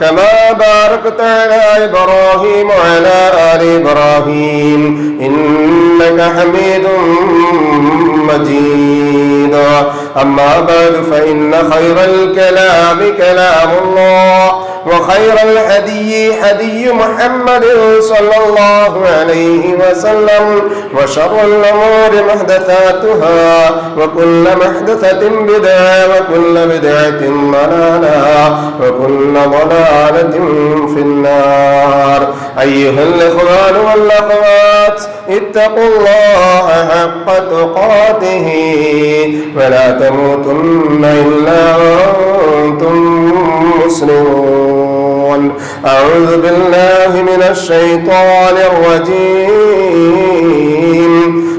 كما باركت على إبراهيم وعلى آل إبراهيم إنك حميد مجيد. أما بعد فإن خير الكلام كلام الله وخير الهدي هدي محمد صلى الله عليه وسلم وشر الأمور محدثاتها وكل محدثة بدعة وكل بدعة ضلالة. وكل ضلالة في النار. أيها الإخوان والأخوات اتقوا الله حق تقاته ولا تموتن إلا وأنتم مسلمون. أعوذ بالله من الشيطان الرجيم.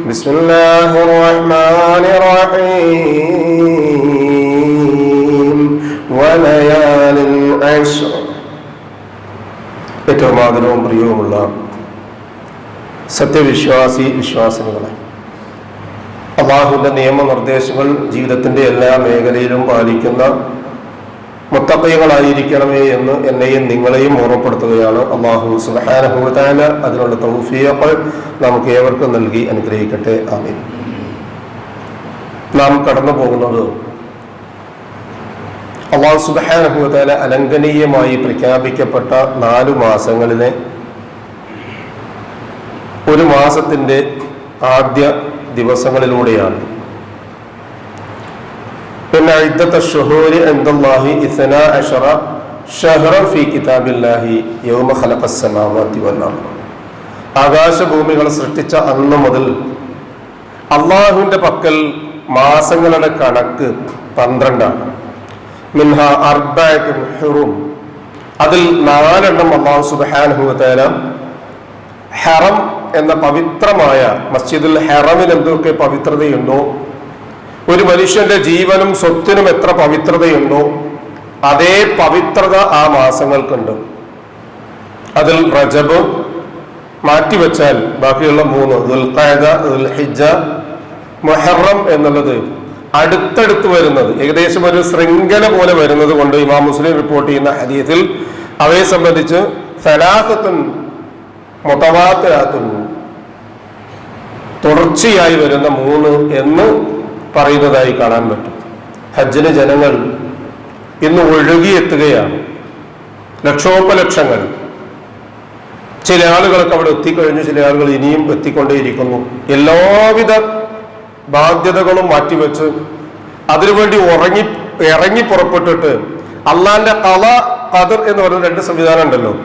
بسم الله الرحمن الرحيم. وليال العشر ഏറ്റവും ആദരവും പ്രിയവുമുള്ള സത്യവിശ്വാസി വിശ്വാസിനികളെ അള്ളാഹുവിന്റെ നിയമനിർദ്ദേശങ്ങൾ ജീവിതത്തിന്റെ എല്ലാ മേഖലയിലും പാലിക്കുന്ന മുത്തപ്പൈകളായിരിക്കണമേ എന്ന് എന്നെയും നിങ്ങളെയും ഓർമ്മപ്പെടുത്തുകയാണ് അള്ളാഹു സുബാനഹുദാന അതിനുള്ള തൗഫിയകൾ നമുക്ക് ഏവർക്കും നൽകി അനുഗ്രഹിക്കട്ടെ. ആമീൻ. നാം കടന്നു പോകുന്നത് അള്ളാഹു സുബാനഹുദാല അലങ്കനീയമായി പ്രഖ്യാപിക്കപ്പെട്ട നാലു മാസങ്ങളിലെ ഒരു മാസത്തിന്റെ ആദ്യ ദിവസങ്ങളിലൂടെയാണ്. കിതാബില്ലാഹി യൗമ ആകാശഭൂമികൾ സൃഷ്ടിച്ച അന്ന് മുതൽ അള്ളാഹുവിന്റെ പക്കൽ മാസങ്ങളുടെ കണക്ക് പന്ത്രണ്ടാണ്. മിൻഹ ഹുറും. അതിൽ നാലെണ്ണം അള്ളാഹു സുബാനുഹുല ഹെറം എന്ന പവിത്രമായ മസ്ജിദുൽ ഹെറമിൽ എന്തൊക്കെ പവിത്രതയുണ്ടോ? ഒരു മനുഷ്യന്റെ ജീവനും സ്വത്തിനും എത്ര പവിത്രതയുണ്ടോ? അതേ പവിത്രത ആ മാസങ്ങൾക്കുണ്ട്. അതിൽ റജബ് മാറ്റിവെച്ചാൽ ബാക്കിയുള്ള മൂന്ന് ദുൽഖായ ദുൽഹിജ മൊഹറം എന്നുള്ളത് അടുത്തടുത്ത് വരുന്നത് ഏകദേശം ഒരു ശൃംഖല പോലെ വരുന്നത് കൊണ്ട് ഇമാം മുസ്ലിം റിപ്പോർട്ട് ചെയ്യുന്ന ഹദീസിൽ അവയെ സംബന്ധിച്ച് സലാസത്തുൻ മൊത്തവാത്തരാത്തുൻ തുടർച്ചയായി വരുന്ന മൂന്ന് എന്ന് പറയുന്നതായി കാണാൻ പറ്റും. ഹജ്ജിന് ജനങ്ങൾ ഇന്ന് ഒഴുകിയെത്തുകയാണ്. ലക്ഷോപലക്ഷങ്ങൾ. ചില ആളുകൾക്ക് അവിടെ എത്തിക്കഴിഞ്ഞു ചില ആളുകൾ ഇനിയും എത്തിക്കൊണ്ടേയിരിക്കുന്നു. എല്ലാവിധ ബാധ്യതകളും മാറ്റിവെച്ച് അതിനുവേണ്ടി ഉറങ്ങി ഇറങ്ങി പുറപ്പെട്ടിട്ട് അള്ളാന്റെ കല കതിർ എന്ന് പറയുന്ന രണ്ട് സംവിധാനം ഉണ്ടല്ലോ.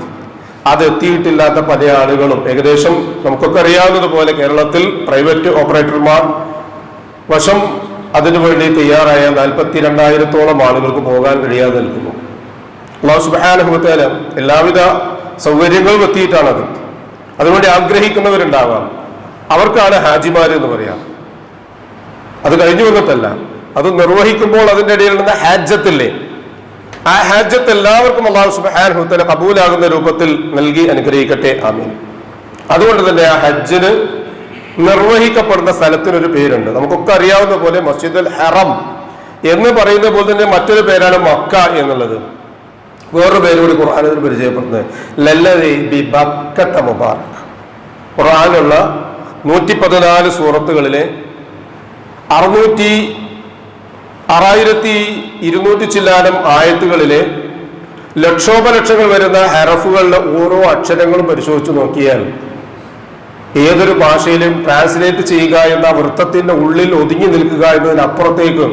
അത് എത്തിയിട്ടില്ലാത്ത പല ആളുകളും ഏകദേശം നമുക്കൊക്കെ അറിയാവുന്നതുപോലെ കേരളത്തിൽ പ്രൈവറ്റ് ഓപ്പറേറ്റർമാർ വശം അതിനുവേണ്ടി തയ്യാറായ നാൽപ്പത്തി രണ്ടായിരത്തോളം ആളുകൾക്ക് പോകാൻ കഴിയാതെ നിൽക്കുന്നു. അള്ളാഹു സുബാനുഭവത്തേൽ എല്ലാവിധ സൗകര്യങ്ങളും എത്തിയിട്ടാണത്. അതുവേണ്ടി ആഗ്രഹിക്കുന്നവരുണ്ടാവാം. അവർക്കാണ് ഹാജിമാർ എന്ന് പറയാം. അത് കഴിഞ്ഞു വന്നിട്ടല്ല. അത് നിർവഹിക്കുമ്പോൾ അതിന്റെ ഇടയിൽ നിന്ന് ഹാജത്തില്ലേ ആ ഹാജത്ത് എല്ലാവർക്കും അള്ളാഹു സുബാനുഭവത്തേലെ കബൂലാകുന്ന രൂപത്തിൽ നൽകി അനുഗ്രഹിക്കട്ടെ. ആമീൻ. അതുകൊണ്ട് തന്നെ ആ ഹജ്ജിന് നിർവഹിക്കപ്പെടുന്ന സ്ഥലത്തിനൊരു പേരുണ്ട്. നമുക്കൊക്കെ അറിയാവുന്ന പോലെ മസ്ജിദുൽ ഹറം എന്ന് പറയുന്ന പോലെ തന്നെ മറ്റൊരു പേരാണ് മക്ക എന്നുള്ളത്. വേറൊരു പേര് കൂടി ഖുർആാനിൽ പരിചയപ്പെടുന്നത്. ബക്കത്ത മുബാറക്. ഖുർആാനുള്ള നൂറ്റി പതിനാല് സൂറത്തുകളിലെ അറുന്നൂറ്റി ആറായിരത്തി ഇരുന്നൂറ്റി ചില്ലാനം ആയത്തുകളിലെ ലക്ഷോപലക്ഷങ്ങൾ വരുന്ന ഹെറഫുകളുടെ ഓരോ അക്ഷരങ്ങളും പരിശോധിച്ച് നോക്കിയാൽ ഏതൊരു ഭാഷയിലും ട്രാൻസ്ലേറ്റ് ചെയ്യുക എന്ന വൃത്തത്തിന്റെ ഉള്ളിൽ ഒതുങ്ങി നിൽക്കുക എന്നതിനപ്പുറത്തേക്ക്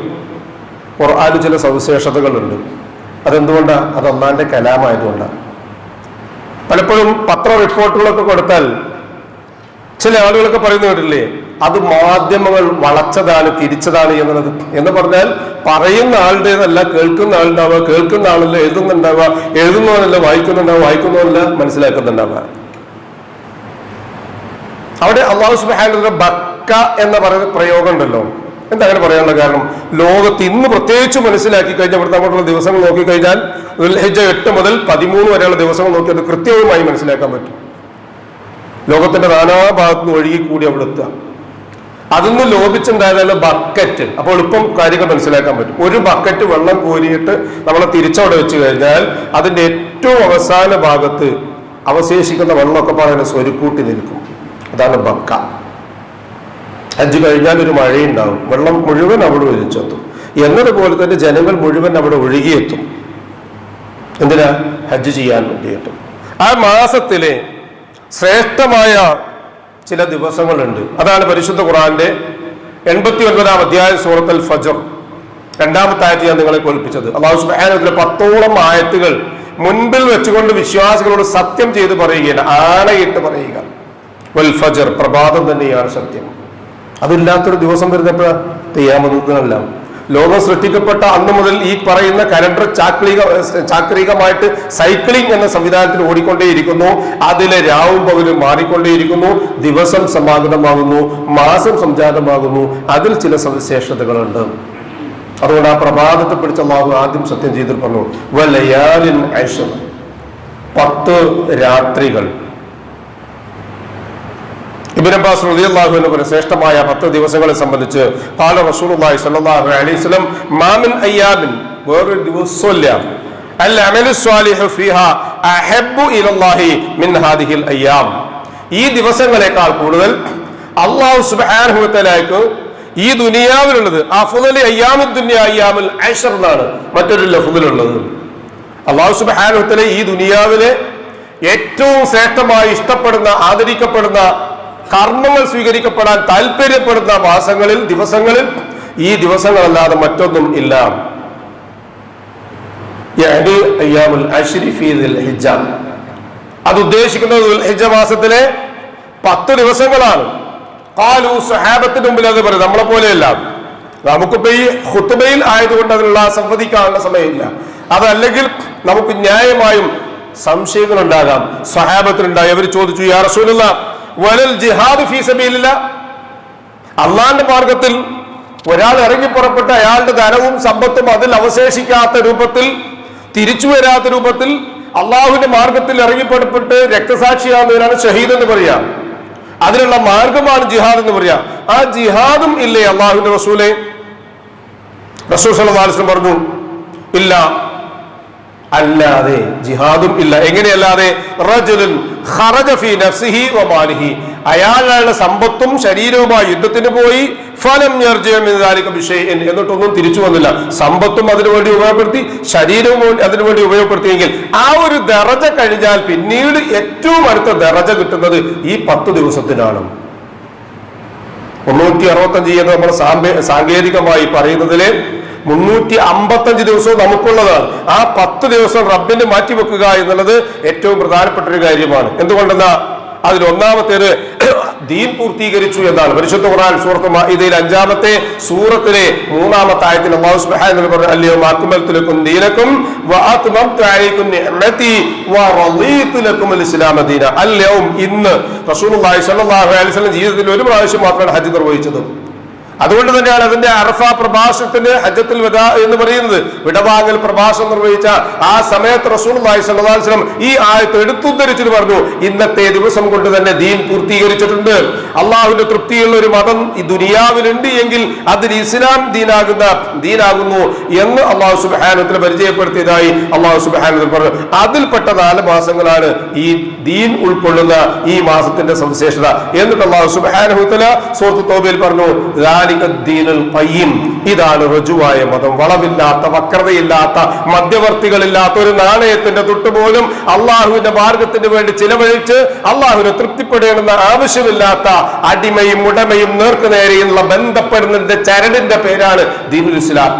ഖുർആാന് ചില സവിശേഷതകളുണ്ട്. അതെന്തുകൊണ്ടാണ് അത് ഒന്നാന്റെ കലാമായതുകൊണ്ടാണ് പലപ്പോഴും പത്ര റിപ്പോർട്ടുകളൊക്കെ കൊടുത്താൽ ചില ആളുകളൊക്കെ പറയുന്നു കേട്ടില്ലേ അത് മാധ്യമങ്ങൾ വളച്ചതാണ് തിരിച്ചതാണ് എന്നുള്ളത്. എന്ന് പറഞ്ഞാൽ പറയുന്ന ആളുടേതല്ല കേൾക്കുന്ന ആളുണ്ടാവുക കേൾക്കുന്ന ആളല്ല എഴുതുന്നുണ്ടാവുക എഴുതുന്നവനല്ല വായിക്കുന്നുണ്ടാവുക വായിക്കുന്നവനല്ല മനസ്സിലാക്കുന്നുണ്ടാവുക. അവിടെ അള്ളാഹു സുബാനുള്ള ബക്ക എന്ന് പറയുന്ന പ്രയോഗം ഉണ്ടല്ലോ എന്താ അങ്ങനെ പറയാനുള്ള കാരണം? ലോകത്ത് ഇന്ന് പ്രത്യേകിച്ച് മനസ്സിലാക്കി കഴിഞ്ഞാൽ ഇവിടുത്തെ അങ്ങോട്ടുള്ള ദിവസങ്ങൾ നോക്കിക്കഴിഞ്ഞാൽ ദുൽഹജ എട്ട് മുതൽ പതിമൂന്ന് വരെയുള്ള ദിവസങ്ങൾ നോക്കി അത് കൃത്യവുമായി മനസ്സിലാക്കാൻ പറ്റും. ലോകത്തിന്റെ നാനാ നിന്ന് ഒഴുകി കൂടി അവിടെ എത്തുക അതിന്ന് ലോപിച്ചുണ്ടായതല്ല ബക്കറ്റ്. അപ്പോൾ എളുപ്പം കാര്യങ്ങൾ മനസ്സിലാക്കാൻ പറ്റും. ഒരു ബക്കറ്റ് വെള്ളം കോരിയിട്ട് നമ്മൾ തിരിച്ചവിടെ വെച്ച് കഴിഞ്ഞാൽ അതിന്റെ ഏറ്റവും അവസാന ഭാഗത്ത് അവശേഷിക്കുന്ന വെള്ളമൊക്കെ പറയുന്ന സ്വരുക്കൂട്ടി നിൽക്കും. അതാണ് ബക്ക. ഹജ്ജ് കഴിഞ്ഞാൽ ഒരു മഴയുണ്ടാവും. വെള്ളം മുഴുവൻ അവിടെ ഒലിച്ചെത്തും. എന്നതുപോലെ തന്നെ ജനങ്ങൾ മുഴുവൻ അവിടെ ഒഴുകിയെത്തും. എന്തിനാ? ഹജ്ജ് ചെയ്യാൻ വേണ്ടിയിട്ട്. ആ മാസത്തിലെ ശ്രേഷ്ഠമായ ചില ദിവസങ്ങളുണ്ട്. അതാണ് പരിശുദ്ധ ഖുറാന്റെ എൺപത്തി ഒൻപതാം അധ്യായ സൂറത്തൽ ഫജർ. രണ്ടാമത്തെ ആയത്ത് ഞാൻ നിങ്ങളെ കേൾപ്പിച്ചത്. അള്ളാഹു സുബ്ഹാനഹു പത്തോളം ആയത്തുകൾ മുൻപിൽ വെച്ചുകൊണ്ട് വിശ്വാസികളോട് സത്യം ചെയ്ത് പറയുകയാണ്. ആണയിട്ട് പറയുക. വൽ ഫജർ പ്രഭാതം തന്നെയാണ് സത്യം. അതില്ലാത്തൊരു ദിവസം വരുന്നപ്പോഴാണ് തെയ്യാമതല്ല ലോകം സൃഷ്ടിക്കപ്പെട്ട അന്ന് മുതൽ ഈ പറയുന്ന കലണ്ടർ ചാക്രിക ചാക്രികമായിട്ട് സൈക്ലിംഗ് എന്ന സംവിധാനത്തിൽ ഓടിക്കൊണ്ടേയിരിക്കുന്നു. അതിലെ രാവും പകലും മാറിക്കൊണ്ടേയിരിക്കുന്നു. ദിവസം സമാഗതമാകുന്നു. മാസം സംജാതമാകുന്നു. അതിൽ ചില സവിശേഷതകളുണ്ട്. അതുകൊണ്ട് ആ പ്രഭാതത്തെ പിടിച്ച അള്ളാഹു ആദ്യം സത്യം ചെയ്തിട്ട് പറഞ്ഞു പത്ത് രാത്രികൾ ഇബിൻ അബ്ബാസ് അൻഹു പറയുന്ന ശ്രേഷ്ഠമായ പത്ത് ദിവസങ്ങളെ സംബന്ധിച്ച് പാല റസൂലുള്ളാഹി സ്വല്ലല്ലാഹു അലൈഹി വസല്ലം മാമിൻ അയ്യാമിൻ വേറൊരു ദിവസമില്ല ഈ ദിവസങ്ങളെക്കാൾ കൂടുതൽ അല്ലാഹു സുബ്ഹാനഹു വതആലയ്ക്ക് ഈ ദുനിയാവിലുള്ളത് അഫ്ദലി അയ്യാമു ദുനിയ അയ്യാമുൽ അശ്ർ എന്നാണ് മറ്റൊരു ലഫ്ദിലുള്ളത്. അള്ളാഹു സുബ്ഹാനഹു വതആല ഈ ദുനിയാവിലെ ഏറ്റവും ശ്രേഷ്ഠമായി ഇഷ്ടപ്പെടുന്ന ആദരിക്കപ്പെടുന്ന കർമ്മങ്ങൾ സ്വീകരിക്കപ്പെടാൻ താല്പര്യപ്പെടുന്ന മാസങ്ങളിൽ ദിവസങ്ങളിൽ ഈ ദിവസങ്ങളല്ലാതെ മറ്റൊന്നും ഇല്ല. അത് ഉദ്ദേശിക്കുന്നത് മാസത്തിലെ പത്ത് ദിവസങ്ങളാണ്. കാലു സഹാബത്തിന് മുമ്പിൽ അത് പറയും. നമ്മളെ പോലെയല്ല. നമുക്കിപ്പോ ഈ ഹുത്തുബയിൽ ആയതുകൊണ്ട് അതിനുള്ള സംവദിക്കാനുള്ള സമയമില്ല. അതല്ലെങ്കിൽ നമുക്ക് ന്യായമായും സംശയങ്ങൾ ഉണ്ടാകാം സഹാബത്തിനുണ്ടായി അവർ ചോദിച്ചു യാ റസൂലുള്ള വലൽ ജിഹാദ് ഫീ സബീലില്ല. അള്ളാന്റെ മാർഗത്തിൽ ഒരാൾ ഇറങ്ങി പുറപ്പെട്ട് അയാളുടെ ധനവും സമ്പത്തും അതിൽ അവശേഷിക്കാത്ത രൂപത്തിൽ തിരിച്ചു വരാത്ത രൂപത്തിൽ അള്ളാഹുവിന്റെ മാർഗത്തിൽ ഇറങ്ങി പുറപ്പെട്ട് രക്തസാക്ഷിയാവുന്നവരാണ് ഷഹീദ് എന്ന് പറയാം. അതിനുള്ള മാർഗമാണ് ജിഹാദ് എന്ന് പറയാം. ആ ജിഹാദും ഇല്ലേ അള്ളാഹുവിന്റെ റസൂലെ? റസൂൽ പറഞ്ഞു ഇല്ല അല്ലാതെ ജിഹാദും ഇല്ല. എങ്ങനെയല്ലാതെ? ഖറജ നഫ്സിഹി അയാളുടെ സമ്പത്തും ശരീരവുമായി യുദ്ധത്തിന് പോയി. ഫലം വിഷയം എന്നിട്ടൊന്നും തിരിച്ചു വന്നില്ല. സമ്പത്തും അതിനുവേണ്ടി ഉപയോഗപ്പെടുത്തി ശരീരവും അതിനുവേണ്ടി അതിനു ഉപയോഗപ്പെടുത്തിയെങ്കിൽ ആ ഒരു ദറജ കഴിഞ്ഞാൽ പിന്നീട് ഏറ്റവും അടുത്ത ദറജ കിട്ടുന്നത് ഈ പത്ത് ദിവസത്തിനാണ്. മുന്നൂറ്റി അറുപത്തഞ്ച് എന്ന് നമ്മൾ സാങ്കേതികമായി പറയുന്നതിലെ മുന്നൂറ്റി അമ്പത്തഞ്ച് ദിവസവും നമുക്കുള്ളതാണ് ആ പത്ത് ദിവസം റബ്ബിന് മാറ്റിവെക്കുക എന്നുള്ളത് ഏറ്റവും പ്രധാനപ്പെട്ട ഒരു കാര്യമാണ്. എന്തുകൊണ്ടെന്നാ അതിൽ ഒന്നാമത്തേത് ദീൻ പൂർത്തീകരിച്ചു എന്നാണ്. പരിശുദ്ധ ഖുർആൻ സൂറത്ത് ഇതിൽ അഞ്ചാമത്തെ സൂറത്തിലെ മൂന്നാമത്തെ ആയത്തിൽ അല്ലാഹു സുബ്ഹാനഹു വ പറഞ്ഞു അല്ലയോ അക്മൽതു ലക്കും ദീനക്കും വ അത്മംതു അലൈക്കും നിഅമതി വ റളീതു ലക്കും അൽ ഇസ്ലാമ ദീന. അല്ലയോ ഇന്ന് റസൂലുള്ളാഹി സ്വല്ലല്ലാഹു അലൈഹി വസല്ലം ജീവിതത്തിൽ ഒരു പ്രാവശ്യം മാത്രമാണ് ഹജ്ജ് നിർവഹിച്ചത്. അതുകൊണ്ട് തന്നെയാണ് അതിന്റെ അറഫ പ്രഭാഷണത്തിന്റെ ഹജ്ജത്തിൽ വിട എന്ന് പറയുന്നത്. വിടവാങ്ങൽ പ്രഭാഷണം നിർവഹിച്ച ആ സമയത്ത് റസൂൾമായി സല്ലാസ്ലം ഈ ആയത്ത് എടുത്തുദ്ധരിച്ചിട്ട് പറഞ്ഞു ഇന്നത്തെ ദിവസം കൊണ്ട് തന്നെ ദീൻ പൂർത്തീകരിച്ചിട്ടുണ്ട്. അള്ളാഹുവിന്റെ തൃപ്തിയുള്ള ഒരു മതം ഈ ദുനിയാവിലുണ്ട് എങ്കിൽ അതിൽ ഇസ്ലാം ദീനാകുന്ന ദീനാകുന്നു എന്ന് അള്ളാഹു സുബാനത്തിന് പരിചയപ്പെടുത്തിയതായി അള്ളാഹു സുബാനത്തിൽ പറഞ്ഞു. അതിൽപ്പെട്ട നാല് മാസങ്ങളാണ് ഈ ദീൻ ഉൾക്കൊള്ളുന്ന ഈ മാസത്തിന്റെ സവിശേഷത. എന്നിട്ട് അള്ളാഹു സുബാനഹുത്തല സുഹൃത്ത് തോബയിൽ പറഞ്ഞു ഇതാണ് ഋജുവായ മതം വളവില്ലാത്ത വക്രതയില്ലാത്ത മധ്യവർത്തികളില്ലാത്ത ഒരു നാണയത്തിന്റെ തൊട്ടുപോലും അള്ളാഹുവിന്റെ മാർഗത്തിന് വേണ്ടി ചിലവഴിച്ച് അള്ളാഹുവിനെ തൃപ്തിപ്പെടേണ്ടെന്ന് ആവശ്യമില്ലാത്ത അടിമയും ഉടമയും നേർക്കുനേരെയുള്ള ബന്ധപ്പെടുന്നതിന്റെ ചരടിന്റെ പേരാണ് ദീനുൽ ഇസ്ലാം.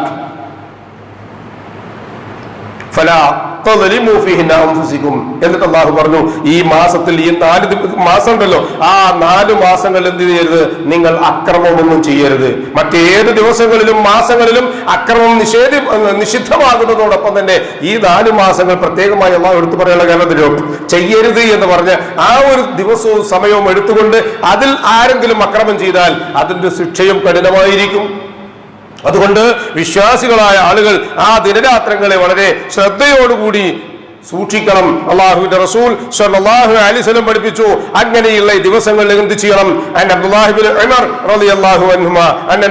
എന്നിട്ട് അള്ളാഹു പറഞ്ഞു ഈ മാസത്തിൽ ഈ നാല് മാസം ഉണ്ടല്ലോ ആ നാല് മാസങ്ങൾ എന്ത് ചെയ്യരുത്? നിങ്ങൾ അക്രമമൊന്നും ചെയ്യരുത്. മറ്റേത് ദിവസങ്ങളിലും മാസങ്ങളിലും അക്രമം നിഷേധി നിഷിദ്ധമാകുന്നതോടൊപ്പം തന്നെ ഈ നാല് മാസങ്ങൾ പ്രത്യേകമായി അള്ളാഹു എടുത്തു പറയാനുള്ള കാരണത്തിലോ ചെയ്യരുത് എന്ന് പറഞ്ഞ് ആ ഒരു ദിവസവും സമയവും എടുത്തുകൊണ്ട് അതിൽ ആരെങ്കിലും അക്രമം ചെയ്താൽ അതിന്റെ ശിക്ഷയും കഠിനമായിരിക്കും. അതുകൊണ്ട് വിശ്വാസികളായ ആളുകൾ ആ ദിനരാത്രങ്ങളെ വളരെ ശ്രദ്ധയോടുകൂടി സൂക്ഷിക്കണം. അള്ളാഹുവിന്റെ റസൂൽ സല്ലല്ലാഹു അലൈഹി വസല്ലം പഠിപ്പിച്ചു. അങ്ങനെയുള്ള ദിവസങ്ങളിൽ എന്ത് ചെയ്യണം? ബിൻ ഉമർ റളിയല്ലാഹു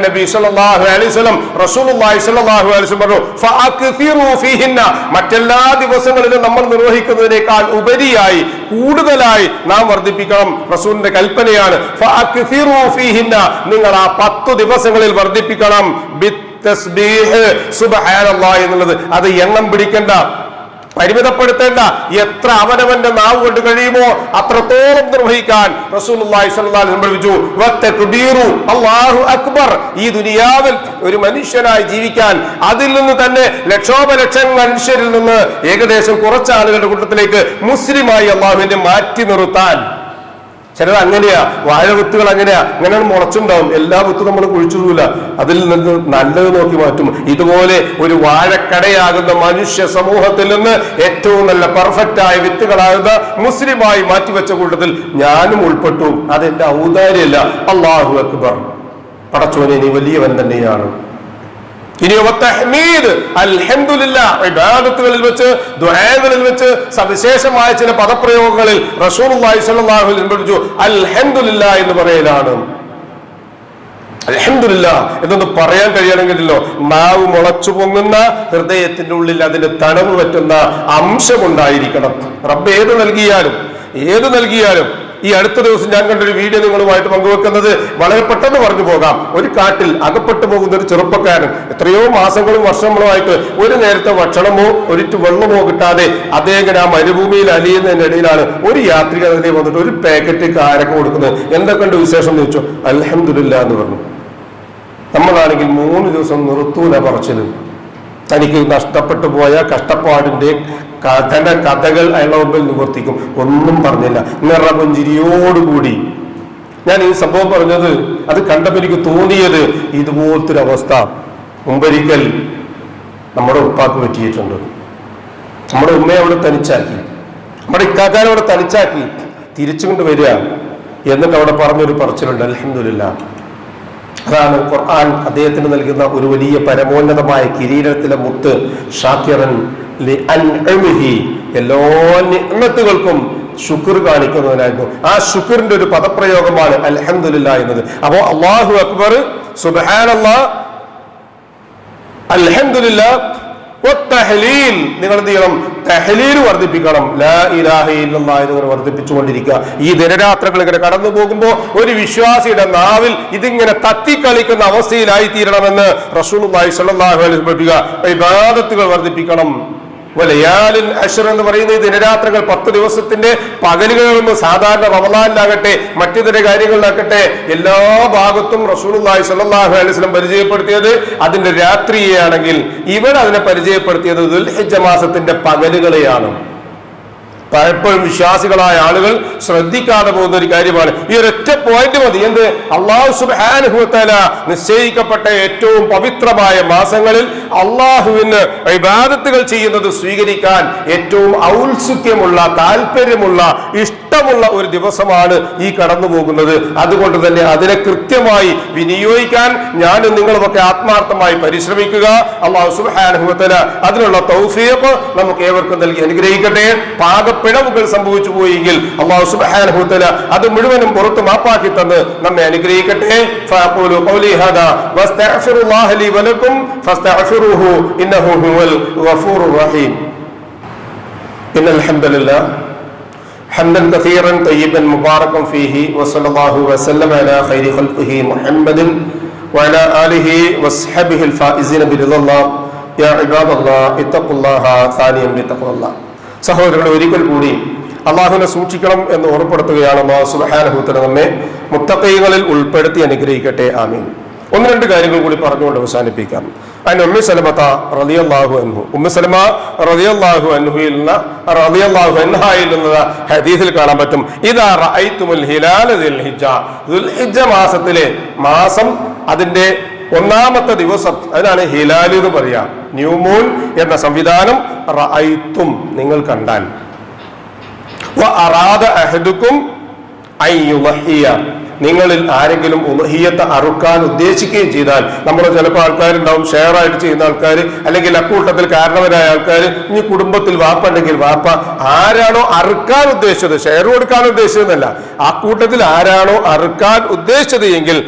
നബി സല്ലല്ലാഹു അലൈഹി വസല്ലം റസൂലുള്ളാഹി സല്ലല്ലാഹു അലൈഹി വസല്ലം പറഞ്ഞു ഫീഹിന്ന. മറ്റെല്ലാ ദിവസങ്ങളിലും നമ്മൾ നിർവഹിക്കുന്നതിനേക്കാൾ ഉപരിയായി കൂടുതലായി നാം വർദ്ധിപ്പിക്കണം. റസൂലിന്റെ കൽപ്പനയാണ് ഫീഹിന്ന. നിങ്ങൾ ആ പത്ത് ദിവസങ്ങളിൽ വർദ്ധിപ്പിക്കണം. ബിത്തസ്ബീഹ് സുബ്ഹാനല്ലാഹ് എന്നുള്ളത്. അത് എണ്ണം പിടിക്കണ്ട. പരിമിതപ്പെടുത്തേണ്ട എത്ര അവനവന്റെ നാവ് കൊണ്ട് കഴിയുമോ അത്രത്തോളം നിർവഹിക്കാൻ അല്ലാഹു അക്ബർ. ഈ ദുനിയാവിൽ ഒരു മനുഷ്യനായി ജീവിക്കാൻ അതിൽ നിന്ന് തന്നെ ലക്ഷോപലക്ഷം മനുഷ്യരിൽ നിന്ന് ഏകദേശം കുറച്ച് ആളുകളുടെ കൂട്ടത്തിലേക്ക് മുസ്ലിമായി അള്ളാഹുവിനെ മാറ്റി നിർത്താൻ ചിലത് അങ്ങനെയാ. വാഴ വിത്തുകൾ അങ്ങനെയാ. അങ്ങനെയാണ് മുളച്ചുണ്ടാവും. എല്ലാ വിത്തും നമ്മൾ കുഴിച്ചിടൂല. അതിൽ നിന്ന് നല്ലത് നോക്കി മാറ്റും. ഇതുപോലെ ഒരു വാഴക്കടയാകുന്ന മനുഷ്യ സമൂഹത്തിൽ നിന്ന് ഏറ്റവും നല്ല പെർഫെക്റ്റ് ആയ വിത്തുകളാകുന്ന മുസ്ലിമായി മാറ്റിവെച്ച കൂട്ടത്തിൽ ഞാനും ഉൾപ്പെട്ടു. അതെന്റെ ഔദാര്യമല്ല. അള്ളാഹു അക്ബർ. പടച്ചോനെ നീ വലിയവൻ തന്നെയാണ്. ഇനി തഹ്മീദ് അൽഹംദുലില്ലാ ഇബാദത്തുകളിൽ വെച്ച് ദുആകളിൽ വെച്ച് സവിശേഷമായ ചില പദപ്രയോഗങ്ങളിൽ വസല്ലം പഠിച്ചു. അൽഹംദുലില്ല എന്ന് പറയലാണ്. അൽഹംദുലില്ലാ എന്നൊന്ന് പറയാൻ കഴിയണമെങ്കിലോ നാവ് മുളച്ചു പൊങ്ങുന്ന ഹൃദയത്തിന്റെ ഉള്ളിൽ അതിന് തണവ് പറ്റുന്ന അംശമുണ്ടായിരിക്കണം. റബ്ബ് ഏത് നൽകിയാലും ഏത് നൽകിയാലും ഈ അടുത്ത ദിവസം ഞാൻ കണ്ടൊരു വീഡിയോ നിങ്ങളുമായിട്ട് പങ്കുവെക്കുന്നത് വളരെ പെട്ടെന്ന് പറഞ്ഞു പോകാം. ഒരു കാട്ടിൽ അകപ്പെട്ടു പോകുന്ന ഒരു ചെറുപ്പക്കാരൻ എത്രയോ മാസങ്ങളും വർഷങ്ങളും ആയിട്ട് ഒരു നേരത്തെ ഭക്ഷണമോ ഒരിറ്റ് വെള്ളമോ കിട്ടാതെ അദ്ദേഹം ആ മരുഭൂമിയിൽ അലിയുന്നതിനിടയിലാണ് ഒരു യാത്രികൻ അതിലേക്ക് വന്നിട്ട് ഒരു പാക്കറ്റ് കാരൊക്കെ കൊടുക്കുന്നത്. എന്തൊക്കെയുണ്ട് വിശേഷം എന്ന് ചോദിച്ചു. അലഹമില്ല എന്ന് പറഞ്ഞു. നമ്മളാണെങ്കിൽ മൂന്ന് ദിവസം നിർത്തൂല പറച്ചിലും. തനിക്ക് നഷ്ടപ്പെട്ടു പോയ കഷ്ടപ്പാടിന്റെ കഥന കഥകൾ അയാളുടെ മുമ്പിൽ നിവർത്തിക്കും. ഒന്നും പറഞ്ഞില്ല. നിറപുഞ്ചിരിയോടുകൂടി. ഞാൻ ഈ സംഭവം പറഞ്ഞത് അത് കണ്ടപ്പോൾ എനിക്ക് തോന്നിയത് ഇതുപോലത്തെ ഒരു അവസ്ഥ മുമ്പൊരിക്കൽ നമ്മുടെ ഉപ്പാക്ക് പറ്റിയിട്ടുണ്ട്. നമ്മുടെ ഉമ്മയെ അവിടെ തനിച്ചാക്കി. നമ്മുടെ ഇക്കാക്കാരെ അവിടെ തനിച്ചാക്കി. തിരിച്ചുകൊണ്ട് വരിക എന്നിട്ട് അവിടെ പറഞ്ഞൊരു പറച്ചിലുണ്ട്. അലഹമില്ല അതാണ് ഖുർആൻ അദ്ദേഹത്തിന് നൽകുന്ന ഒരു വലിയ പരമോന്നതമായ കിരീടത്തിലെ മുത്ത് ഷാക്കിറൻ എല്ലാ നിഅമത്തുകൾക്കും ശുക്ർ കാണിക്കുന്നതിനായിരുന്നു ആ ശുക്രിന്റെ ഒരു പദപ്രയോഗമാണ് അലഹമുല്ല എന്നത്. അപ്പോ അള്ളാഹു അക്ബർ വത്തഹ്ലീൽ നിങ്ങൾ എന്ത് ചെയ്യണം തെഹലീൽ വർദ്ധിപ്പിക്കണം. ലാ ഇലാഹ വർദ്ധിപ്പിച്ചുകൊണ്ടിരിക്കുക. ഈ ദിനരാത്രകൾ ഇങ്ങനെ കടന്നു പോകുമ്പോൾ ഒരു വിശ്വാസിയുടെ നാവിൽ ഇതിങ്ങനെ തത്തിക്കളിക്കുന്ന അവസ്ഥയിലായി തീരണമെന്ന് റസൂലുള്ളാഹി സ്വല്ലല്ലാഹു അലൈഹി വർദ്ധിപ്പിക്കണം. വലയാലിൻ അഷർ എന്ന് പറയുന്ന ഈ ദിനരാത്രങ്ങൾ പത്ത് ദിവസത്തിന്റെ പകലുകളൊന്നും സാധാരണ റമദാനിലാകട്ടെ മറ്റു ചില കാര്യങ്ങളിലാകട്ടെ എല്ലാ ഭാഗത്തും റസൂലുള്ളാഹി സ്വല്ലല്ലാഹു അലൈഹി വസല്ലം പരിചയപ്പെടുത്തിയത് അതിന്റെ രാത്രിയെയാണെങ്കിൽ ഇവർ അതിനെ പരിചയപ്പെടുത്തിയത് ദുൽഹിജ മാസത്തിന്റെ പകലുകളെയാണ്. പലപ്പോഴും വിശ്വാസികളായ ആളുകൾ ശ്രദ്ധിക്കാതെ പോകുന്ന ഒരു കാര്യമാണ്. ഈ ഒരൊറ്റ പോയിന്റ് മതി. എന്ത്? അള്ളാഹു സുബാനുഭവത്തല നിശ്ചയിക്കപ്പെട്ട ഏറ്റവും പവിത്രമായ മാസങ്ങളിൽ അള്ളാഹുവിന് വിവാദത്തുകൾ ചെയ്യുന്നത് സ്വീകരിക്കാൻ ഏറ്റവും ഔത്സുക്യമുള്ള താല്പര്യമുള്ള ഇഷ്ടമുള്ള ഒരു ദിവസമാണ് ഈ കടന്നു പോകുന്നത് അതുകൊണ്ട് തന്നെ അതിനെ കൃത്യമായി വിനിയോഗിക്കാൻ ഞാനും നിങ്ങളുമൊക്കെ ആത്മാർത്ഥമായി പരിശ്രമിക്കുക. അള്ളാഹു സുബാനുഭവത്തല അതിനുള്ള തൗഫീഖ് നമുക്ക് ഏവർക്കും നൽകി അനുഗ്രഹിക്കട്ടെ. പാകപ്പിഴവുകൾ സംഭവിച്ചു പോയെങ്കിൽ അള്ളാഹു സുബ്ഹാനഹു വതആല അത് മുഴുവനും പുറത്ത് മാപ്പാക്കി തന്ന് നമ്മെ അനുഗ്രഹിക്കട്ടെ ഫഅഖൂലു ഖൗലി ഹാദാ വസ്തഗ്ഫിറുല്ലാഹ ലി വലക്കും ഫസ്തഗ്ഫിറുഹു ഇന്നഹു ഹുവൽ ഗഫൂറുർ റഹീം ഇന്നൽ ഹംദലില്ലാ حمدا كثيرا طيبا مباركا فيه وصلى الله وسلم على خير خلقه محمد وعلى آله وصحبه الفائزين برضا الله يا عباد الله اتقوا الله ثانيا بتقوى الله സഹോദരങ്ങളെ ഒരിക്കൽ കൂടി അള്ളാഹുവിനെ സൂക്ഷിക്കണം എന്ന് ഓർപ്പെടുത്തുകയാണ് അള്ളാഹു നമ്മെ മുത്തക്കൈകളിൽ ഉൾപ്പെടുത്തി അനുഗ്രഹിക്കട്ടെ. ആമീൻ. ഒന്ന് രണ്ട് കാര്യങ്ങൾ കൂടി പറഞ്ഞുകൊണ്ട് അവസാനിപ്പിക്കാം. അതിന് ഉമ്മി സലമത്ത റളിയല്ലാഹു അൻഹു. ഉമ്മി സലമ റളിയല്ലാഹു അൻഹുയിൽ നിന്ന് റളിയല്ലാഹു അൻഹായിൽ നിന്ന് ഹദീസിൽ കാണാൻ പറ്റും. ഇതാ റഅയ്തുൽ മാസത്തിലെ മാസം അതിന്റെ ഒന്നാമത്തെ ദിവസം അതിനാണ് ഹിലാലു എന്ന് പറയാം. ന്യൂമൂൺ എന്ന സംവിധാനം റഅയ്തും നിങ്ങൾ കണ്ടാൽ. വ അറാദ അഹദുക്കും യുളഹിയ നിങ്ങളിൽ ആരെങ്കിലും ഉലഹിയത്ത് അറുക്കാൻ ഉദ്ദേശിക്കുകയും ചെയ്താൽ നമ്മൾ ചിലപ്പോൾ ആൾക്കാരുണ്ടാവും ഷെയർ ആയിട്ട് ചെയ്യുന്ന ആൾക്കാർ അല്ലെങ്കിൽ അക്കൂട്ടത്തിൽ കാരണവരായ ആൾക്കാർ ഇനി കുടുംബത്തിൽ വാപ്പ ഉണ്ടെങ്കിൽ വാപ്പ ആരാണോ അറുക്കാൻ ഉദ്ദേശിച്ചത്? ഷെയർ കൊടുക്കാൻ ഉദ്ദേശിച്ചതെന്നല്ല. ആ കൂട്ടത്തിൽ ആരാണോ അറുക്കാൻ ഉദ്ദേശിച്ചത് എങ്കിൽ.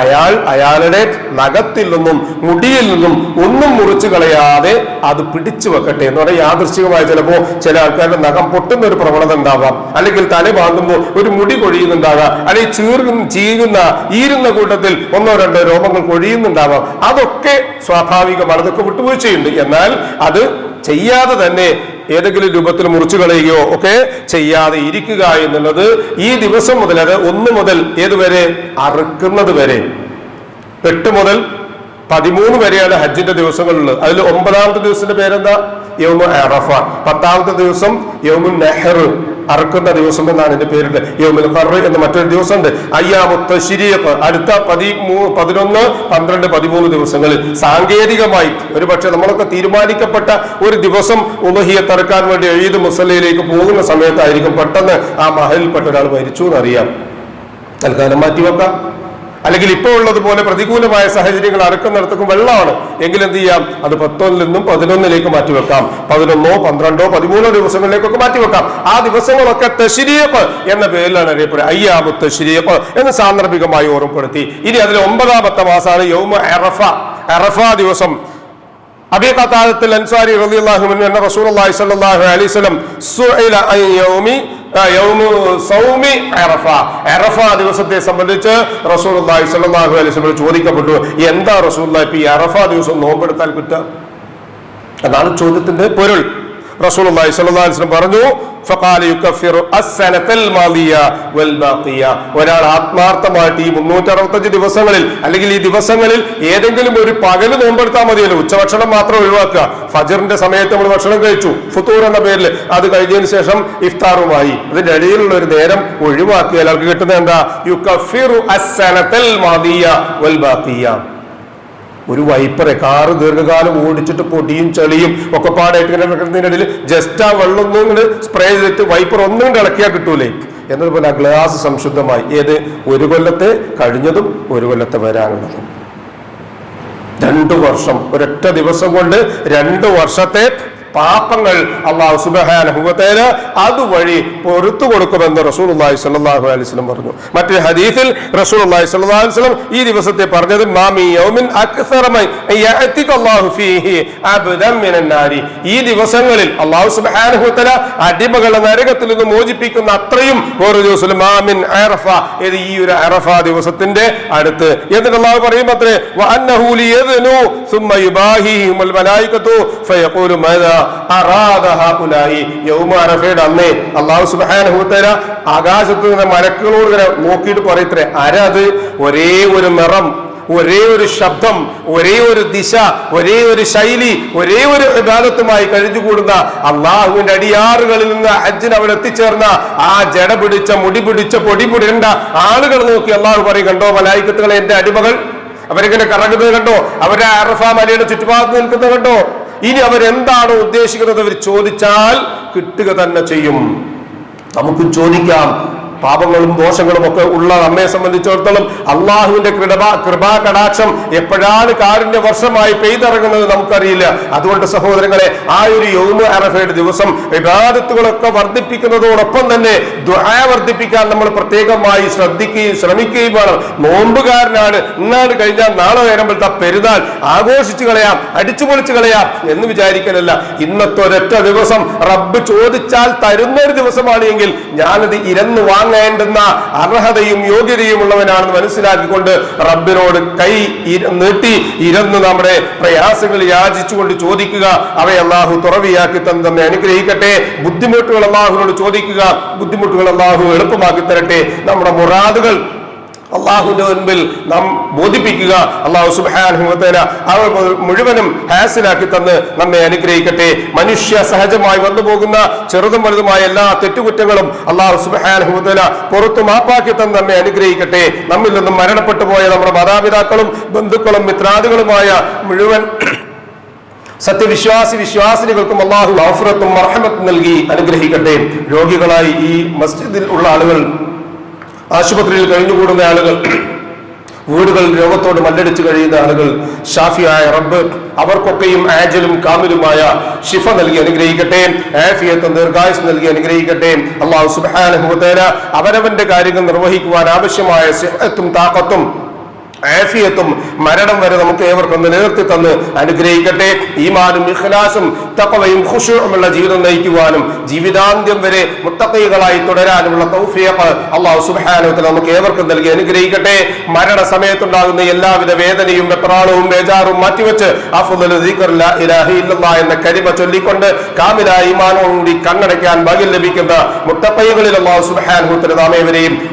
അയാൾ അയാളുടെ നഖത്തിൽ നിന്നും മുടിയിൽ നിന്നും ഒന്നും മുറിച്ചു കളയാതെ അത് പിടിച്ചു വെക്കട്ടെ എന്ന് പറഞ്ഞാൽ യാദൃശ്ചികമായി ചിലപ്പോ ചില ആൾക്കാരുടെ നഖം പൊട്ടുന്ന ഒരു പ്രവണത ഉണ്ടാവാം. അല്ലെങ്കിൽ തല ബാങ്ങുമ്പോൾ ഒരു മുടി കൊഴിയുന്നുണ്ടാകാം അല്ലെങ്കിൽ ചീറും ചീകുന്ന ഈരുന്ന കൂട്ടത്തിൽ ഒന്നോ രണ്ടോ രോഗങ്ങൾ കൊഴിയുന്നുണ്ടാവാം. അതൊക്കെ സ്വാഭാവികമാണ് അതൊക്കെ വിട്ടുവീഴ്ചയുണ്ട്. എന്നാൽ അത് ചെയ്യാതെ തന്നെ ഏതെങ്കിലും രൂപത്തിൽ മുറിച്ചു കളയുകയോ ഒക്കെ ചെയ്യാതെ ഇരിക്കുക എന്നുള്ളത് ഈ ദിവസം മുതൽ അത് ഒന്ന് മുതൽ ഏതുവരെ അറുക്കുന്നത് വരെ. എട്ട് മുതൽ പതിമൂന്ന് വരെയാണ് ഹജ്ജിന്റെ ദിവസങ്ങളുള്ളത്. അതിൽ ഒമ്പതാമത്തെ ദിവസത്തിന്റെ പേരെന്താ? യൗമു അറഫ. പത്താമത്തെ ദിവസം യൗമു നെഹർ അറുക്കുന്ന ദിവസം എന്നാണ് എന്റെ പേരുണ്ട് യോമിൽ ഖർറ് എന്ന് മറ്റൊരു ദിവസമുണ്ട്. അയ്യാമത്ത് ശിരിയത്ത് അടുത്ത പതിമൂ പതിനൊന്ന് പന്ത്രണ്ട് പതിമൂന്ന് ദിവസങ്ങളിൽ സാങ്കേതികമായി ഒരു പക്ഷെ നമ്മളൊക്കെ തീരുമാനിക്കപ്പെട്ട ഒരു ദിവസം ഉമഹിയെ തറക്കാൻ വേണ്ടി എഴുതി മുസലയിലേക്ക് പോകുന്ന സമയത്തായിരിക്കും പെട്ടെന്ന് ആ മഹലിൽപ്പെട്ട ഒരാൾ മരിച്ചു എന്നറിയാം. തൽക്കാലം മാറ്റിവെക്കാം. അല്ലെങ്കിൽ ഇപ്പോൾ ഉള്ളതുപോലെ പ്രതികൂലമായ സാഹചര്യങ്ങൾ അടക്കം അറക്കുന്നിടത്തേക്കും വെള്ളമാണ്. എങ്കിൽ എന്ത് ചെയ്യാം? അത് പത്തൊന്നിൽ നിന്നും പതിനൊന്നിലേക്ക് മാറ്റിവെക്കാം. പതിനൊന്നോ പന്ത്രണ്ടോ പതിമൂന്നോ ദിവസങ്ങളിലേക്കൊക്കെ മാറ്റിവെക്കാം. ആ ദിവസങ്ങളൊക്കെ തശിരിയപ്പ് എന്ന പേരിലാണ് അറിയപ്പെടുക. അയ്യാബു തശ്രീയപ്പ് എന്ന് സാന്ദർഭികമായി ഓർമ്മപ്പെടുത്തി. ഇനി അതിൽ ഒമ്പതാമത്തെ മാസമാണ് യൗമ അറഫ. അറഫ ദിവസം. അബി ഖത്താദത്തിൽ അൻസാരി റളിയല്ലാഹു അൻഹു റസൂൽ സ്വല്ലല്ലാഹു അലൈഹി വസല്ലം സുഇല യൗമി സൗമി അറഫ. അറഫ ദിവസത്തെ സംബന്ധിച്ച് റസൂലുള്ളാഹി സ്വല്ലല്ലാഹു അലൈഹി വസല്ലം ചോദിക്കപ്പെട്ടു. എന്താ റസൂലുള്ളാഹി ഇപ്പൊ ഈ അറഫ ദിവസം നോമ്പെടുത്താൽ കുറ്റം? അതാണ് ചോദ്യത്തിന്റെ പൊരുൾ. അലൈഹി വസല്ലം പറഞ്ഞു ഒരാൾ ആത്മാർത്ഥമായിട്ട് ഈ 365 ദിവസങ്ങളിൽ അല്ലെങ്കിൽ ഈ ദിവസങ്ങളിൽ ഏതെങ്കിലും ഒരു പകൽ നോമ്പെടുത്താൽ മതിയല്ലോ ഉച്ചഭക്ഷണം മാത്രം ഒഴിവാക്കുക. ഫജറിന്റെ സമയത്ത് നമ്മൾ ഭക്ഷണം കഴിച്ചു. ഫുത്തൂർ എന്ന പേരിൽ അത് കഴിഞ്ഞതിന് ശേഷം ഇഫ്താറുമായി. അതിന്റെ ഇടയിലുള്ള ഒരു നേരം ഒഴിവാക്കിയാൽ അവർക്ക് കിട്ടുന്നത് എന്താ? യുകഫിറു അസ്സനത്തൽ മാദിയ വൽ ബാഖിയ. ഒരു വൈപ്പറെ കാറ് ദീർഘകാലം ഓടിച്ചിട്ട് പൊടിയും ചെളിയും ഒക്കെ പാടായിട്ട് ഇങ്ങനെ കിടക്കുന്നതിനിടയിൽ ജസ്റ്റ് ആ വെള്ളം ഒന്നും ഇങ്ങനെ സ്പ്രേ ചെയ്തിട്ട് വൈപ്പർ ഒന്നും ഇങ്ങനെ ഇളക്കിയാൽ കിട്ടൂലേ. എന്നതുപോലെ ആ ഗ്ലാസ് സംശുദ്ധമായി. ഏത്? ഒരു കൊല്ലത്തെ കഴിഞ്ഞതും ഒരു കൊല്ലത്തെ വരാനുള്ളതും. രണ്ടു വർഷം. ഒരൊറ്റ ദിവസം കൊണ്ട് രണ്ടു വർഷത്തെ പാപങ്ങൾ അള്ളാഹു സുബഹാനുഭവത്തേന അതുവഴി പൊറത്തു കൊടുക്കുമെന്ന് റസൂലുള്ളാഹി സ്വല്ലല്ലാഹു അലൈഹി വസല്ലം പറഞ്ഞു. മറ്റേ ഹദീഫിൽ റസൂലുള്ളാഹി സ്വല്ലല്ലാഹു അലൈഹി വസല്ലം ഈ ദിവസത്തെ പറഞ്ഞത് യൗമിൻ ഈ ദിവസങ്ങളിൽ അള്ളാഹു സുബ്ഹാനഹു വതആല അടിമകളെ നരകത്തിൽ നിന്ന് മോചിപ്പിക്കുന്ന അത്രയും ഒരു ദിവസം മാമിൻ അറഫ ഇത് ഈ ഒരു അറഫ ദിവസത്തിന്റെ അടുത്ത്. എന്നിട്ട് അള്ളാഹു പറയും അത്രേ അന്നേ അള്ളാഹു സുബാനഹുത്തര ആകാശത്ത് നിന്ന് മരക്കളോട് ഇങ്ങനെ നോക്കിയിട്ട് പറയത്രേ ആരാത് ഒരേ ഒരു നിറം ഒരേ ഒരു ശബ്ദം ഒരേ ഒരു ദിശ ഒരേ ഒരു ശൈലി ഒരേ ഒരു വിഭാഗത്തുമായി കഴിഞ്ഞുകൂടുന്ന അള്ളാഹുവിന്റെ അടിയാറുകളിൽ നിന്ന് അജ്ജിന് അവിടെ എത്തിച്ചേർന്ന ആ ജട പിടിച്ച മുടി പിടിച്ച പൊടി പിടിണ്ട ആളുകൾ നോക്കി അള്ളാഹു പറയും കണ്ടോ മലായിക്കത്തുകളെ എന്റെ അടിമകൾ? അവരിങ്ങനെ കറങ്ങുന്നത് കണ്ടോ? അവരെ അറഫ മലയുടെ ചുറ്റുപാടത്ത് നിൽക്കുന്നത് കണ്ടോ? ഇനി അവരെന്താണോ ഉദ്ദേശിക്കുന്നത് അവർ ചോദിച്ചാൽ കിട്ടുക തന്നെ ചെയ്യും. നമുക്ക് ചോദിക്കാം. പാപങ്ങളും ദോഷങ്ങളും ഒക്കെ ഉള്ള നമ്മെ സംബന്ധിച്ചിടത്തോളം അള്ളാഹുവിന്റെ കൃപ കൃപാ കടാക്ഷം എപ്പോഴാണ് കാരുണ്യ വർഷമായി പെയ്തിറങ്ങുന്നത് നമുക്കറിയില്ല. അതുകൊണ്ട് സഹോദരങ്ങളെ ആ ഒരു യോമ അറഫയുടെ ദിവസം വിവാദത്തുകളൊക്കെ വർദ്ധിപ്പിക്കുന്നതോടൊപ്പം തന്നെ ദുആ വർദ്ധിപ്പിക്കാൻ നമ്മൾ പ്രത്യേകമായി ശ്രദ്ധിക്കുകയും ശ്രമിക്കുകയും വേണം. നോമ്പുകാരനാണ്. ഇന്നാണ് കഴിഞ്ഞാൽ നാളെ വരുമ്പോഴത്തെ പെരുന്നാൾ. ആഘോഷിച്ചു കളയാം അടിച്ചു പൊളിച്ചു കളയാം എന്ന് വിചാരിക്കലല്ല. ഇന്നത്തെ ഒരൊറ്റ ദിവസം റബ്ബ് ചോദിച്ചാൽ തരുന്ന ഒരു ദിവസമാണ് എങ്കിൽ ഞാനത് ഇരന്ന് വാങ്ങും വാങ്ങേണ്ടുന്ന അർഹതയും യോഗ്യതയും ഉള്ളവനാണെന്ന് മനസ്സിലാക്കിക്കൊണ്ട് റബ്ബിനോട് കൈ നീട്ടി ഇരന്ന് നമ്മുടെ പ്രയാസങ്ങൾ യാചിച്ചുകൊണ്ട് ചോദിക്കുക. അവയെ അള്ളാഹു തുറവിയാക്കി തന്നെ അനുഗ്രഹിക്കട്ടെ. ബുദ്ധിമുട്ടുകൾ അള്ളാഹുവിനോട് ചോദിക്കുക. ബുദ്ധിമുട്ടുകൾ അള്ളാഹു എളുപ്പമാക്കി തരട്ടെ. നമ്മുടെ മുറാദുകൾ അള്ളാഹുവിന്റെ മുൻപിൽ നാം ബോധിപ്പിക്കുക. അള്ളാഹു സുബാനുഭവത്തേന അവർ മുഴുവനും ഹാസിലാക്കി തന്ന് നമ്മെ അനുഗ്രഹിക്കട്ടെ. മനുഷ്യ സഹജമായി വന്നു പോകുന്ന ചെറുതും വലുതുമായ എല്ലാ തെറ്റുകുറ്റങ്ങളും അള്ളാഹു സുബാനുഭവത്തേന പുറത്തു മാപ്പാക്കി തന്ന് നമ്മെ അനുഗ്രഹിക്കട്ടെ. നമ്മിൽ നിന്നും മരണപ്പെട്ടു പോയ നമ്മുടെ മാതാപിതാക്കളും ബന്ധുക്കളും മിത്രാദികളുമായ മുഴുവൻ സത്യവിശ്വാസി വിശ്വാസിനികൾക്കും അള്ളാഹു ഔഫറത്തും മർഹമത്തും നൽകി അനുഗ്രഹിക്കട്ടെ. രോഗികളായി ഈ മസ്ജിദിൽ ഉള്ള ആളുകൾ ആശുപത്രിയിൽ കഴിഞ്ഞുകൂടുന്ന ആളുകൾ വീടുകൾ രോഗത്തോട് മല്ലടിച്ച് കഴിയുന്ന ആളുകൾ ഷാഫിയായ റബ്ബ് അവർക്കൊക്കെയും ആജലും കാമിലുമായ ഷിഫ നൽകി അനുഗ്രഹിക്കട്ടെ ആഫിയത്ത് ദീർഘായുസ് നൽകി അനുഗ്രഹിക്കട്ടെ. അള്ളാഹു സുബാന അവരവന്റെ കാര്യങ്ങൾ നിർവഹിക്കുവാൻ ആവശ്യമായ സിഹത്തും താക്കത്തും ആഫിയത്തും മരണം വരെ നമുക്ക് ഏവർക്കും നിലനിർത്തി തന്ന് അനുഗ്രഹിക്കട്ടെ. ഈമാനും ഇഖ്ലാസും തപ്പവയും ഖുഷുമുള്ള ജീവിതം നയിക്കുവാനും ജീവിതാന്ത്യം വരെ മുത്തക്കൈകളായി തുടരാനുമുള്ള തൗഫീഖ് അള്ളാഹു സുബ്ഹാനഹു നമുക്ക് ഏവർക്കും നൽകി അനുഗ്രഹിക്കട്ടെ. മരണ സമയത്തുണ്ടാകുന്ന എല്ലാവിധ വേദനയും വെപ്രാളവും ബേജാറും മാറ്റിവെച്ച് എന്ന കരിമ ചൊല്ലിക്കൊണ്ട് കാമിലായ ഈമാനോടുകൂടി കണ്ണടയ്ക്കാൻ ഭാഗ്യം ലഭിക്കുന്ന മുത്തക്കൈകളിൽ അള്ളാഹു സുബ്ഹാനഹു നാം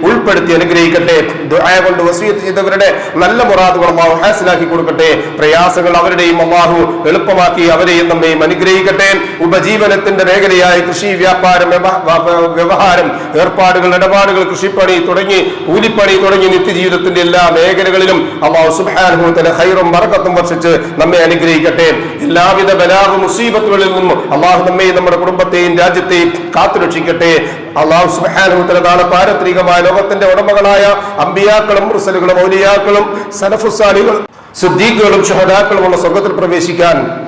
ഉൾപ്പെടുത്തി അനുഗ്രഹിക്കട്ടെ. ദുആ കൊണ്ട് വസീയത്ത് ചെയ്തവരുടെ നല്ല മുറാദുകൾ അള്ളാഹു ഹാസിലാക്കി കൊടുക്കട്ടെ. പ്രയാസങ്ങൾ അവരുടെയും അള്ളാഹു എളുപ്പമാക്കി അവരെയും നമ്മയും അനുഗ്രഹിക്കട്ടെ. ഉപജീവനത്തിന്റെ മേഖലയായ കൃഷി വ്യാപാരം വ്യവഹാരം ഏർപ്പാടുകൾ ഇടപാടുകൾ കൃഷിപ്പണി തുടങ്ങി കൂലിപ്പണി തുടങ്ങി നിത്യജീവിതത്തിന്റെ എല്ലാ മേഖലകളിലും അള്ളാഹു സുബാനുഭവത്തിന് ഹൈറും മറക്കത്തും വർഷിച്ച് നമ്മെ അനുഗ്രഹിക്കട്ടെ. എല്ലാവിധ ബലാഹു മുസീബത്തുകളിൽ നിന്നും അള്ളാഹു നമ്മയും നമ്മുടെ കുടുംബത്തെയും രാജ്യത്തെയും കാത്തുരക്ഷിക്കട്ടെ. അള്ളാഹു സുബാനുഭവത്തിന് നാളെ പാരത്രികമായ ലോകത്തിന്റെ ഉടമകളായ അമ്പിയാക്കളും മുർസലുകളും ഔലിയാക്കളും സനഫുസാലികൾ സിദ്ദീഖുകളും ഷഹദാക്കളുമുള്ള സ്വർഗത്തിൽ പ്രവേശിക്കാൻ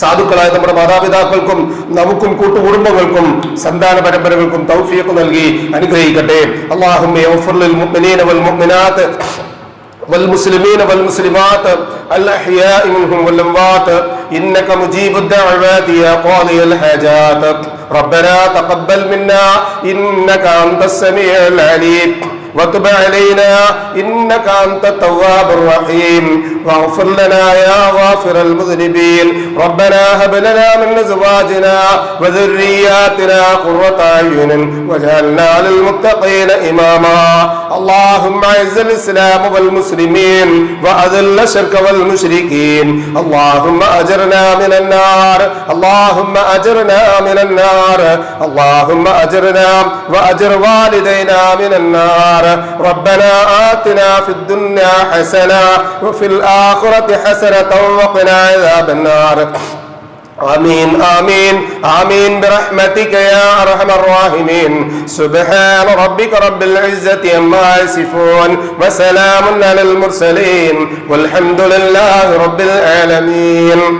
സാധുക്കളായ നമ്മുടെ മാതാപിതാക്കൾക്കും നമുക്കും കൂട്ടുകുടുംബങ്ങൾക്കും സന്താന പരമ്പരകൾക്കും തൗഫീഖ് നൽകി അനുഗ്രഹിക്കട്ടെ അള്ളാഹുമിനാത്ത് والمسلمين والمسلمات الأحياء منهم والأموات إنك مجيب الدعوات يا قاضي الحاجات ربنا تقبل منا إنك أنت السميع العليم. وتب علينا إنك أنت التواب الرحيم واغفر لنا يا غافر المذنبين ربنا هب لنا من أزواجنا وذرياتنا قرة أعين واجعلنا للمتقين إماما اللهم أعز الإسلام والمسلمين وأذل الشرك والمشركين اللهم أجرنا من النار اللهم أجرنا من النار اللهم أجرنا وأجر والدينا من النار. ربنا آتنا في الدنيا حسنة وفي الآخرة حسنة وقنا عذاب النار. آمين آمين آمين. برحمتك يا أرحم الراحمين. سبحان ربك رب العزة عما يصفون وسلام على المرسلين والحمد لله رب العالمين.